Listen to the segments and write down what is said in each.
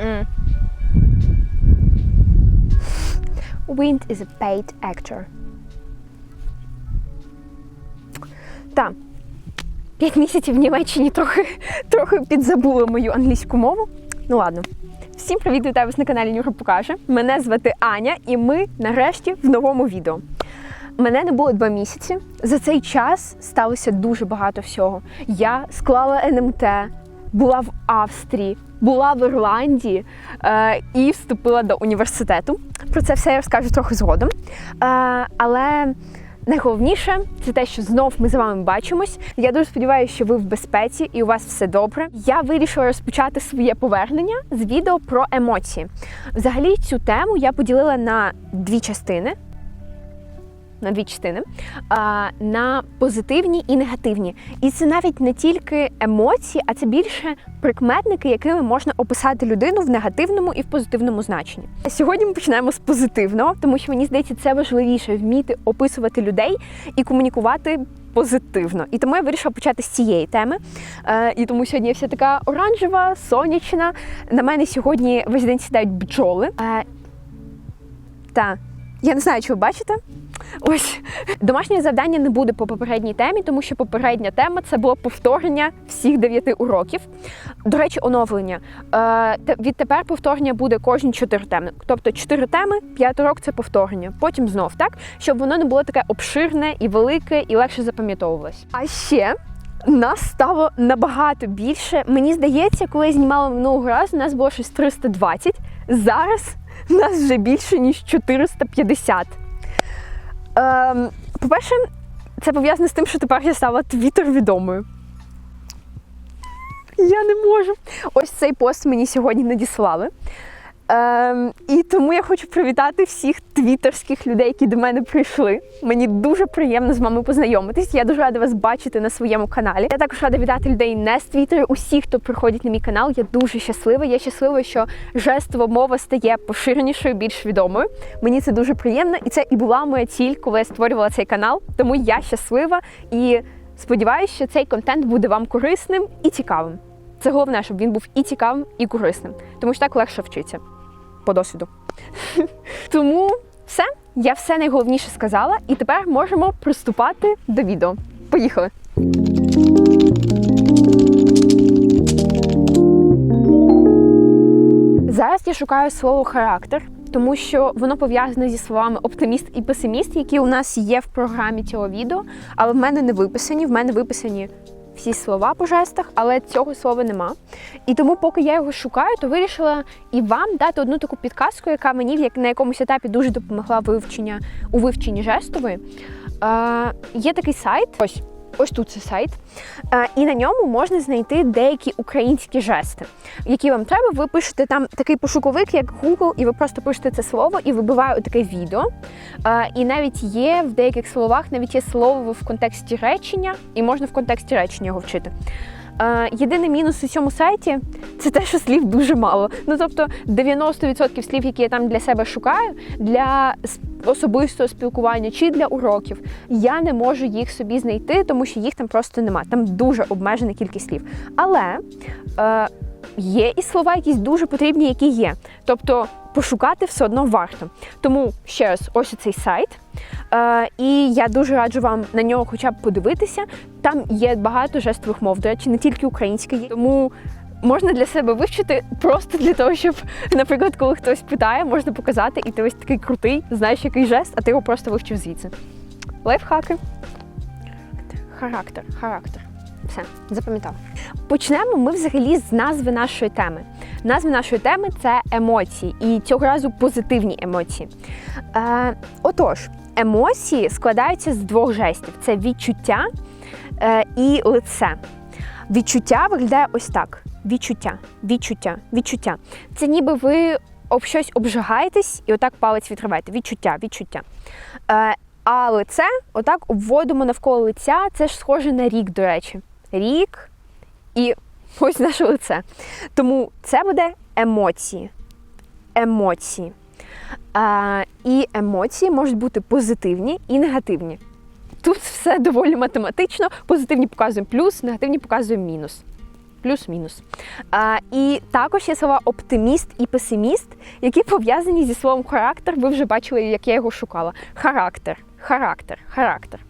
Mm. Wind is a paid actor. Так. П'ять місяців в Німеччині трохи, трохи підзабула мою англійську мову. Ну ладно. Всім привіт, вітаю вас на каналі Нюра Покаже. Мене звати Аня, і ми нарешті в новому відео. Мене не було два місяці. За цей час сталося дуже багато всього. Я склала НМТ, була в Австрії, була в Ірландії е, і вступила до університету. Про це все я розкажу трохи згодом. Е, але найголовніше це те, що знов ми з вами бачимось. Я дуже сподіваюся, що ви в безпеці і у вас все добре. Я вирішила розпочати своє повернення з відео про емоції. Взагалі, цю тему я поділила на дві частини на дві частини на позитивні і негативні. І це навіть не тільки емоції, а це більше прикметники, якими можна описати людину в негативному і в позитивному значенні. Сьогодні ми починаємо з позитивного, тому що мені здається, це важливіше вміти описувати людей і комунікувати. Позитивно, і тому я вирішила почати з цієї теми. Е, І тому сьогодні я вся така оранжева, сонячна. На мене сьогодні весь день сідають бджоли. Е, Та я не знаю, чи ви бачите. Ось домашнє завдання не буде по попередній темі, тому що попередня тема це було повторення всіх дев'яти уроків. До речі, оновлення. Е, Відтепер повторення буде кожні чотири теми. Тобто чотири теми, п'ятий урок це повторення. Потім знов так, щоб воно не було таке обширне і велике, і легше запам'ятовувалось. А ще. Нас стало набагато більше. Мені здається, коли я знімала минулого разу, нас було щось 320. Зараз нас вже більше ніж 450. Ем, по-перше, це пов'язано з тим, що тепер я стала твіттер відомою. Я не можу. Ось цей пост мені сьогодні надіслали. Ем, і тому я хочу привітати всіх твіттерських людей, які до мене прийшли. Мені дуже приємно з вами познайомитись. Я дуже рада вас бачити на своєму каналі. Я також рада вітати людей не з Твіттеру, усіх, хто приходить на мій канал. Я дуже щаслива. Я щаслива, що жестова мова стає поширенішою, більш відомою. Мені це дуже приємно, і це і була моя ціль, коли я створювала цей канал. Тому я щаслива і сподіваюся, що цей контент буде вам корисним і цікавим. Це головне, щоб він був і цікавим, і корисним, тому що так легше вчитися по досвіду. Тому все, я все найголовніше сказала, і тепер можемо приступати до відео. Поїхали! Зараз я шукаю слово характер, тому що воно пов'язане зі словами оптиміст і песиміст, які у нас є в програмі цього відео, але в мене не виписані. В мене виписані всі слова по жестах, але цього слова нема. І тому, поки я його шукаю, то вирішила і вам дати одну таку підказку, яка мені як- на якомусь етапі дуже допомогла вивчення у вивченні жестової. Е, є такий сайт. Ось. Ось тут це сайт, і на ньому можна знайти деякі українські жести, які вам треба. Ви пишете там такий пошуковик, як Google, і ви просто пишете це слово і вибиває таке відео. І навіть є в деяких словах, навіть є слово в контексті речення, і можна в контексті речення його вчити. Єдиний мінус у цьому сайті це те, що слів дуже мало. Ну тобто 90% слів, які я там для себе шукаю, для особистого спілкування чи для уроків, я не можу їх собі знайти, тому що їх там просто нема. Там дуже обмежена кількість слів. Але є і слова, якісь дуже потрібні, які є. Тобто пошукати все одно варто. Тому ще раз, ось цей сайт. Е, і я дуже раджу вам на нього хоча б подивитися. Там є багато жестових мов, до речі, не тільки українська є. Тому можна для себе вивчити просто для того, щоб, наприклад, коли хтось питає, можна показати, і ти ось такий крутий, знаєш, який жест, а ти його просто вивчив звідси. Лайфхаки. Характер, характер. Все, запам'ятав. Почнемо ми взагалі з назви нашої теми. Назва нашої теми це емоції, і цього разу позитивні емоції. Е, отож, емоції складаються з двох жестів: це відчуття е, і лице. Відчуття виглядає ось так: відчуття, відчуття, відчуття. Це ніби ви об щось обжигаєтесь і отак палець відриваєте. Відчуття, відчуття. Е, а лице отак обводимо навколо лиця. Це ж схоже на рік, до речі. Рік і ось наше лице. Тому це буде емоції. Емоції. А, і емоції можуть бути позитивні і негативні. Тут все доволі математично. Позитивні показуємо плюс, негативні показуємо мінус. Плюс-мінус. А, і також є слова оптиміст і песиміст, які пов'язані зі словом характер. Ви вже бачили, як я його шукала. Характер, характер, характер.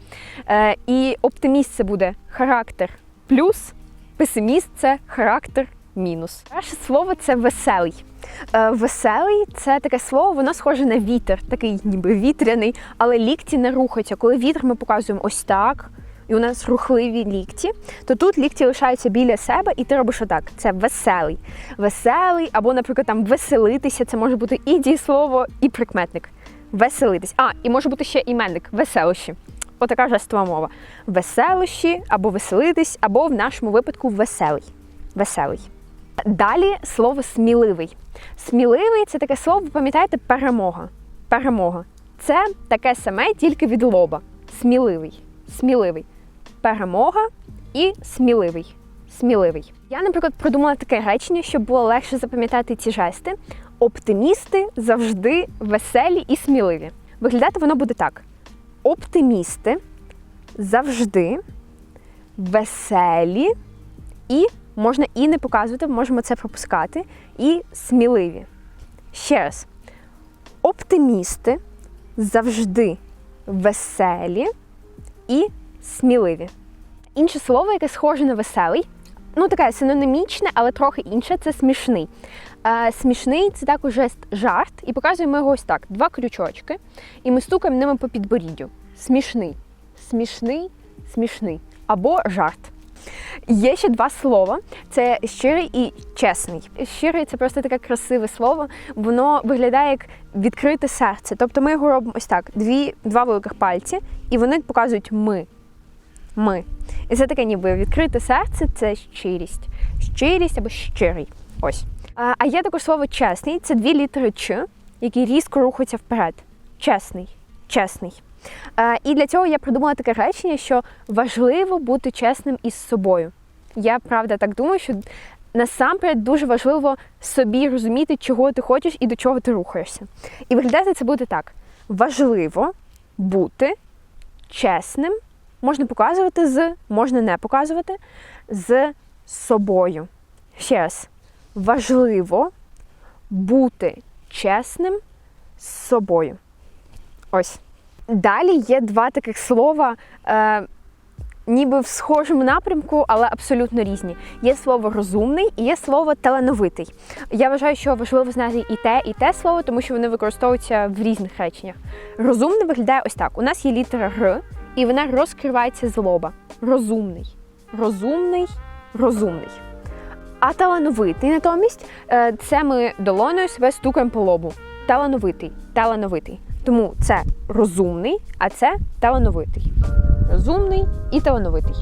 Е, і оптиміст це буде характер плюс, песиміст це характер мінус. Перше слово це веселий. Е, Веселий це таке слово, воно схоже на вітер, такий ніби вітряний, але лікті не рухаються. Коли вітер ми показуємо ось так, і у нас рухливі лікті, то тут лікті лишаються біля себе, і ти робиш отак. Це веселий. Веселий, або, наприклад, там веселитися, це може бути і дієслово, і прикметник. Веселитись. А, і може бути ще іменник веселощі. Отака жестова мова. Веселощі, або веселитись, або в нашому випадку веселий. Веселий. Далі слово сміливий. Сміливий це таке слово, ви пам'ятаєте, перемога. Перемога. Це таке саме, тільки від лоба. Сміливий. Сміливий. Перемога і сміливий. Сміливий. Я, наприклад, придумала таке речення, щоб було легше запам'ятати ці жести. Оптимісти завжди веселі і сміливі. Виглядати воно буде так: оптимісти завжди веселі і можна і не показувати, можемо це пропускати, і сміливі. Ще раз. Оптимісти завжди веселі і сміливі. Інше слово, яке схоже на веселий, ну таке синонімічне, але трохи інше це смішний. Е, смішний це також жест жарт, і показуємо його ось так: два крючочки, і ми стукаємо ними по підборіддю. Смішний, смішний, смішний або жарт. Є ще два слова: це щирий і чесний. Щирий це просто таке красиве слово. Воно виглядає як відкрите серце. Тобто ми його робимо ось так: дві, два великих пальці, і вони показують ми. Ми. І це таке ніби відкрите серце це щирість. Щирість або щирий. Ось. А, а є також слово чесний це дві літери Ч, які різко рухаються вперед. Чесний, чесний. Е, І для цього я придумала таке речення, що важливо бути чесним із собою. Я правда так думаю, що насамперед дуже важливо собі розуміти, чого ти хочеш і до чого ти рухаєшся. І виглядати це буде так: важливо бути чесним, можна показувати з, можна не показувати з собою. Ще раз, важливо бути чесним з собою. Ось. Далі є два таких слова, е, ніби в схожому напрямку, але абсолютно різні. Є слово розумний і є слово талановитий. Я вважаю, що важливо знати і те, і те слово, тому що вони використовуються в різних реченнях. Розумний виглядає ось так: у нас є літера Р, і вона розкривається з лоба. Розумний. Розумний, розумний. А талановитий натомість е, це ми долоною себе стукаємо по лобу. Талановитий, талановитий. Тому це розумний, а це талановитий. Розумний і талановитий.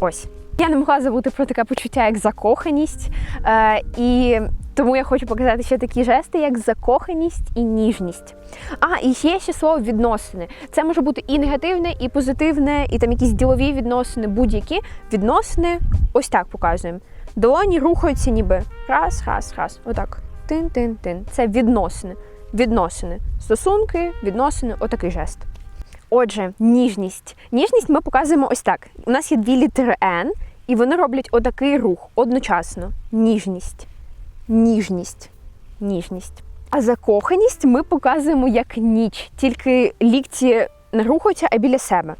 Ось. Я не могла забути про таке почуття, як закоханість. Е, і тому я хочу показати ще такі жести, як закоханість і ніжність. А, і є ще слово відносини. Це може бути і негативне, і позитивне, і там якісь ділові відносини, будь-які відносини. Ось так показуємо. Долоні рухаються ніби раз, раз, раз. Отак. Тин-тин-тин. Це відносини. Відносини. Стосунки, відносини, отакий жест. Отже, ніжність. Ніжність ми показуємо ось так. У нас є дві літери N, і вони роблять отакий рух одночасно. Ніжність. Ніжність. Ніжність. А закоханість ми показуємо як ніч, тільки лікті не рухаються, а біля себе.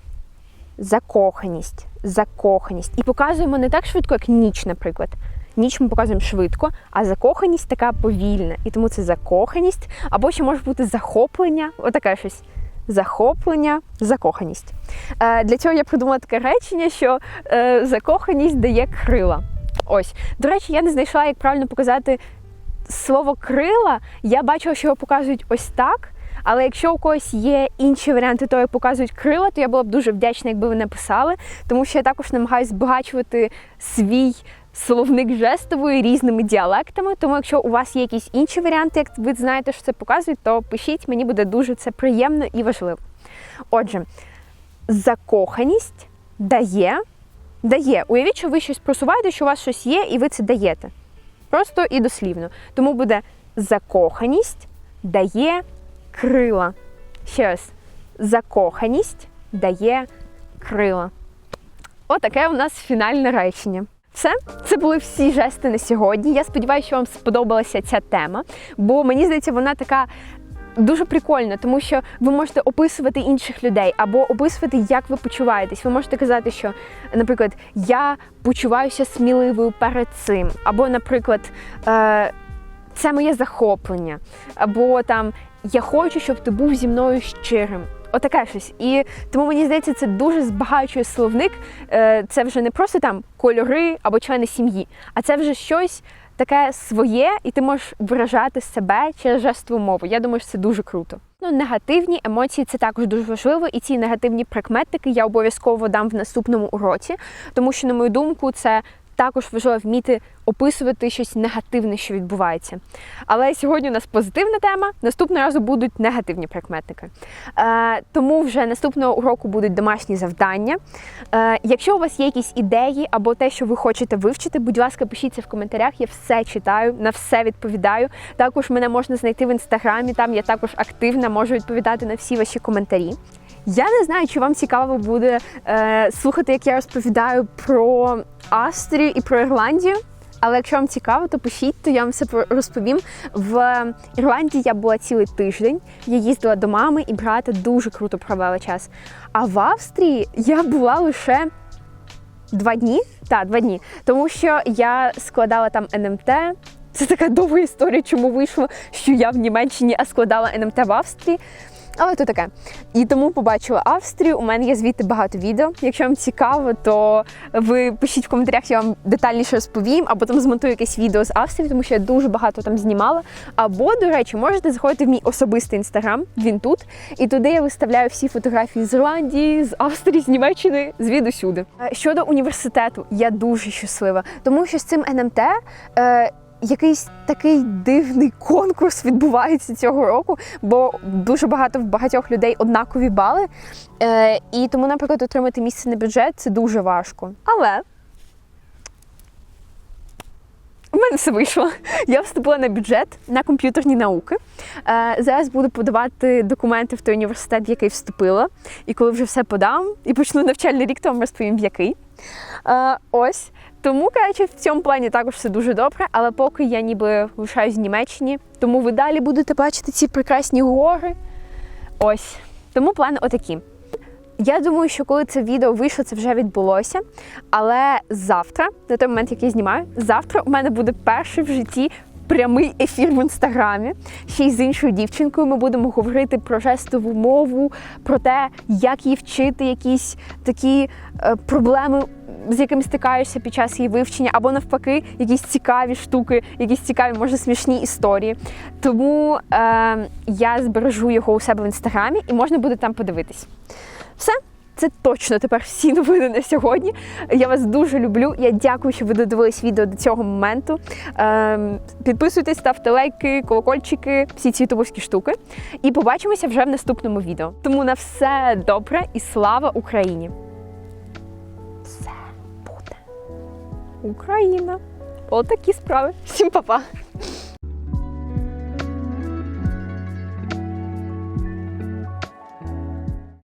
Закоханість. Закоханість. І показуємо не так швидко, як ніч, наприклад. Ніч ми показуємо швидко, а закоханість така повільна. І тому це закоханість, або ще може бути захоплення, отаке щось. Захоплення, закоханість. Е, Для цього я придумала таке речення, що е, закоханість дає крила. Ось. До речі, я не знайшла, як правильно показати слово крила. Я бачила, що його показують ось так. Але якщо у когось є інші варіанти, то як показують крила, то я була б дуже вдячна, якби ви написали, тому що я також намагаюся збагачувати свій словник жестової різними діалектами. Тому, якщо у вас є якісь інші варіанти, як ви знаєте, що це показують, то пишіть, мені буде дуже це приємно і важливо. Отже, закоханість дає, дає. Уявіть, що ви щось просуваєте, що у вас щось є, і ви це даєте. Просто і дослівно. Тому буде закоханість дає крила. Ще раз, закоханість дає крила. Отаке у нас фінальне речення. Все, це були всі жести на сьогодні. Я сподіваюся, що вам сподобалася ця тема, бо мені здається, вона така. Дуже прикольно, тому що ви можете описувати інших людей або описувати, як ви почуваєтесь. Ви можете казати, що, наприклад, я почуваюся сміливою перед цим, або, наприклад, е, це моє захоплення, або там я хочу, щоб ти був зі мною щирим. Отаке щось. І тому мені здається, це дуже збагачує словник. Е, Це вже не просто там кольори або члени сім'ї, а це вже щось таке своє, і ти можеш виражати себе через жестову мову. Я думаю, що це дуже круто. Ну, негативні емоції це також дуже важливо, і ці негативні прикметники я обов'язково дам в наступному уроці, тому що, на мою думку, це також важливо вміти описувати щось негативне, що відбувається. Але сьогодні у нас позитивна тема. Наступного разу будуть негативні прикметники. Е, тому вже наступного уроку будуть домашні завдання. Е, якщо у вас є якісь ідеї або те, що ви хочете вивчити, будь ласка, пишіть це в коментарях. Я все читаю, на все відповідаю. Також мене можна знайти в інстаграмі. Там я також активна, можу відповідати на всі ваші коментарі. Я не знаю, чи вам цікаво буде е, слухати, як я розповідаю про Австрію і про Ірландію. Але якщо вам цікаво, то пишіть, то я вам все розповім. В Ірландії я була цілий тиждень. Я їздила до мами і брата, дуже круто провела час. А в Австрії я була лише два дні. Так, два дні. Тому що я складала там НМТ. Це така довга історія, чому вийшло, що я в Німеччині, а складала НМТ в Австрії. Але то таке. І тому побачила Австрію. У мене є звідти багато відео. Якщо вам цікаво, то ви пишіть в коментарях, я вам детальніше розповім, або там змонтую якесь відео з Австрії, тому що я дуже багато там знімала. Або, до речі, можете заходити в мій особистий інстаграм, він тут. І туди я виставляю всі фотографії з Ірландії, з Австрії, з Німеччини, звідусюди. Е, Щодо університету, я дуже щаслива, тому що з цим НМТ. Якийсь такий дивний конкурс відбувається цього року, бо дуже багато в багатьох людей однакові бали. Е, і тому, наприклад, отримати місце на бюджет це дуже важко. Але у мене все вийшло. Я вступила на бюджет на комп'ютерні науки. Е, зараз буду подавати документи в той університет, в який вступила. І коли вже все подам і почну навчальний рік, то вам розповім, в який. Е, ось. Тому, коротше, в цьому плані також все дуже добре, але поки я ніби лишаюсь в Німеччині, тому ви далі будете бачити ці прекрасні гори. Ось. Тому плани отакі. Я думаю, що коли це відео вийшло, це вже відбулося. Але завтра, на той момент, який я знімаю, завтра у мене буде перший в житті прямий ефір в інстаграмі. Ще й з іншою дівчинкою. Ми будемо говорити про жестову мову, про те, як її вчити, якісь такі е, проблеми. З якими стикаєшся під час її вивчення, або навпаки, якісь цікаві штуки, якісь цікаві, може, смішні історії. Тому е, я збережу його у себе в інстаграмі і можна буде там подивитись. Все, це точно тепер всі новини на сьогодні. Я вас дуже люблю. Я дякую, що ви додивились відео до цього моменту. Ем, підписуйтесь, ставте лайки, колокольчики, всі ці ютубовські штуки. І побачимося вже в наступному відео. Тому на все добре і слава Україні! Україна! Отакі справи. Всім па-па!